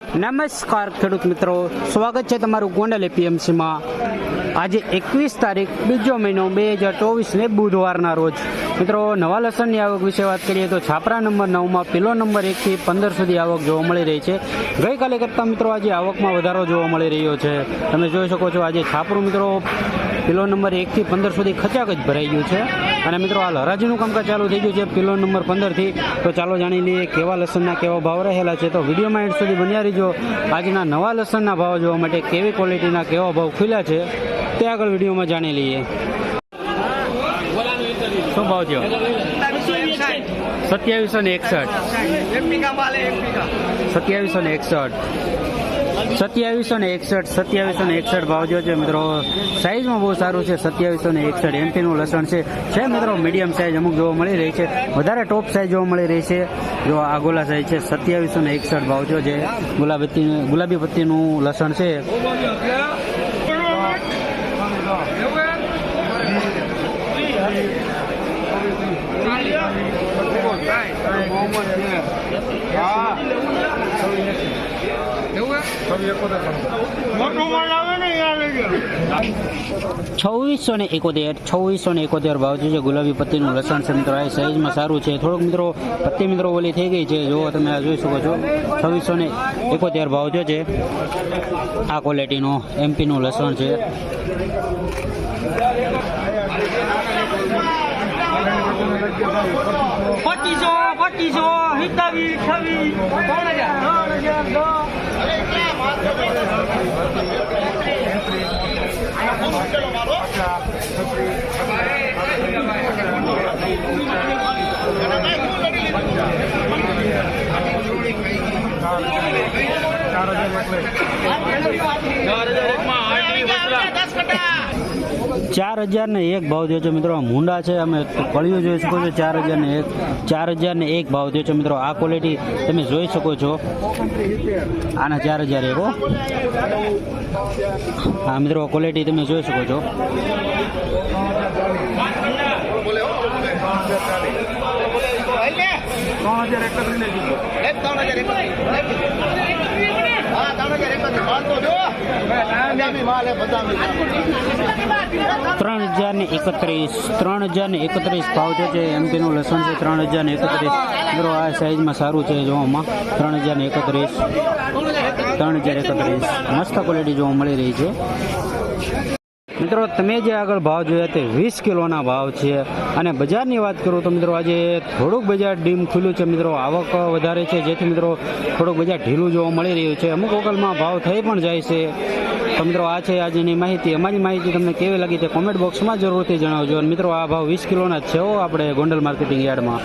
નમસ્કાર, ખેડૂત મિત્રો. સ્વાગત છે તમારું ગોંડલ એપીએમસીમાં આજે એકવીસ તારીખ, બીજો મહિનો, બે હજાર ચોવીસને બુધવારના રોજ. મિત્રો, નવા લસણની આવક વિશે વાત કરીએ તો છાપરા નંબર નવમાં પિલો નંબર એકથી પંદર સુધી આવક જોવા મળી રહી છે. ગઈકાલે કરતાં મિત્રો આજે આવકમાં વધારો જોવા મળી રહ્યો છે. તમે જોઈ શકો છો આજે છાપરું મિત્રો પિલો નંબર એકથી પંદર સુધી ખચાક જ ભરાઈ ગયું છે. અને મિત્રો હાલ હરાજીનું કામકાજ ચાલુ થઈ ગયું છે પિલો નંબર પંદરથી. તો ચાલો જાણી લઈએ કેવા લસણના કેવા ભાવ રહેલા છે. તો વિડીયોમાં એન્ડ સુધી બન્યા રહીજો. આજના નવા લસણના ભાવ જોવા માટે કેવી ક્વોલિટીના કેવા ભાવ ખુલ્યા છે તે આગળ વિડીયોમાં જાણી લઈએ. શું ભાવ થયો? સત્યાવીસો ને એકસઠ. સત્યાવીસો ને એકસઠ. સત્યાવીસો ને એકસઠ, સત્યાવીસો ને એકસઠ ભાવ જો છે મિત્રો. સાઈઝમાં બહુ સારું છે, સત્યાવીસો ને એકસઠ. એમપીનું લસણ છે. છે મિત્રો, મીડિયમ સાઈઝ અમુક જોવા મળી રહી છે. વધારે ટોપ સાઈઝ જોવા મળી રહી છે. જો આ ગોલા સાઈઝ છે, સત્યાવીસો ને એકસઠ ભાવ જો છે. ગુલાબી ગુલાબી પત્તીનું લસણ છે. છવ્વીસો ને એકોતેર, છવ્વીસો ને એકોતેર ભાવ છે ગુલાબી પત્તીનું લસણ છે મિત્રો, આ સાઈઝમાં સારું છે. થોડુંક મિત્રો, પત્તી મિત્રો ઓલી થઈ ગઈ છે. જો તમે આ જોઈ શકો છો. છવ્વીસો ને એકોતેર ભાવ જો છે. આ ક્વોલિટીનો એમપીનું લસણ છે. પચીસો પચીસો હિતાવી અઠાવી ત્રણ હજાર ત્રણ હજાર દસ ચાર હજાર ને એક ભાવ થયો છે મિત્રો. આ મુંડા છે અમે કળિયું જોઈ શકો છો ચાર હજાર ને એક ચાર હજાર ને એક ભાવ થયો છે મિત્રો. આ ક્વોલિટી તમે જોઈ શકો છો. આના ચાર હજાર એક હો. મિત્રો ક્વોલિટી તમે જોઈ શકો છો. ત્રણ હજાર ને એકત્રીસ, ત્રણ હજાર ને એકત્રીસ ભાવ છે જે એમપીનું લસણ છે, ત્રણ હજાર ને એકત્રીસ. મિત્રો, આ સાઈઝમાં સારું છે જોવામાં. ત્રણ હજાર ને એકત્રીસ, ત્રણ હજાર એકત્રીસ. મસ્ત ક્વોલિટી જોવા મળી રહી છે. મિત્રો, તમે જે આગળ ભાવ જોયા તે વીસ કિલોના ભાવ છે. અને બજારની વાત કરું તો મિત્રો, આજે થોડુંક બજાર ડીમ ખુલ્યું છે. મિત્રો, આવક વધારે છે, જેથી મિત્રો થોડુંક બજાર ઢીલું જોવા મળી રહ્યું છે. અમુક વકલમાં ભાવ થઈ પણ જાય છે. તો મિત્રો, આ છે આજની માહિતી. અમારી માહિતી તમને કેવી લાગી તે કોમેન્ટ બોક્સમાં જરૂરથી જણાવજો. અને મિત્રો, આ ભાવ વીસ કિલોના જ છે આપણે ગોંડલ માર્કેટિંગ યાર્ડમાં.